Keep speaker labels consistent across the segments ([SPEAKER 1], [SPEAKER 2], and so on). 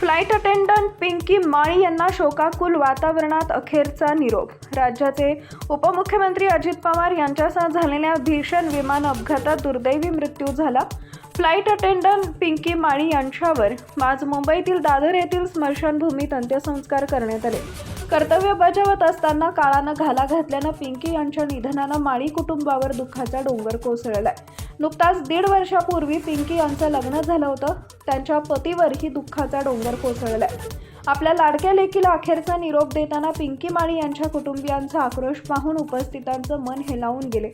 [SPEAKER 1] Flight attendant Pinky माळी यांना शोकाकुल वातावरणात अखेरचा निरोप राज्याचे उपमुख्यमंत्री अजित पवार यांच्यासह झालेल्या भीषण विमान अपघातात दुर्दैवी मृत्यू झाला फ्लाईट अटेंडंट पिंकी माळी यांच्यावर आज मुंबईतील दादर येथील स्मशानभूमीत अंत्यसंस्कार करण्यात आले कर्तव्य बजावत असताना काळानं घाला घातल्यानं पिंकी यांच्या निधनानं माळी कुटुंबावर दुःखाचा डोंगर कोसळला नुकताच दीड वर्षापूर्वी पिंकी यांचं लग्न झालं होतं त्यांच्या पतीवरही दुःखाचा डोंगर कोसळलाय आपल्या लाडक्या लेकीला अखेरचा निरोप देताना पिंकी माळी यांच्या कुटुंबियांचा आक्रोश पाहून उपस्थितांचं मन हेलावून गेले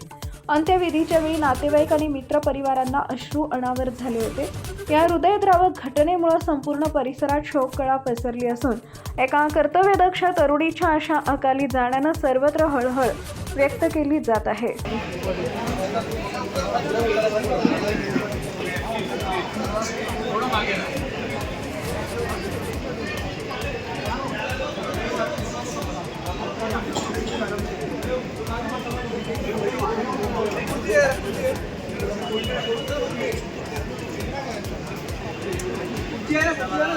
[SPEAKER 1] अंत्यविधीच्या वेळी नातेवाईक आणि मित्रपरिवारांना अश्रू अनावर झाले होते या हृदयद्रावक घटनेमुळे संपूर्ण परिसरात शोककळा पसरली असून एका कर्तव्यदक्ष तरुणीच्या अशा अकाली जाण्यानं सर्वत्र हळहळ व्यक्त केली जात आहे Gracias.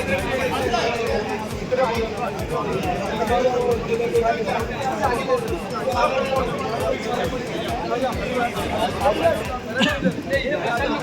[SPEAKER 1] 아니 네, 예, 예.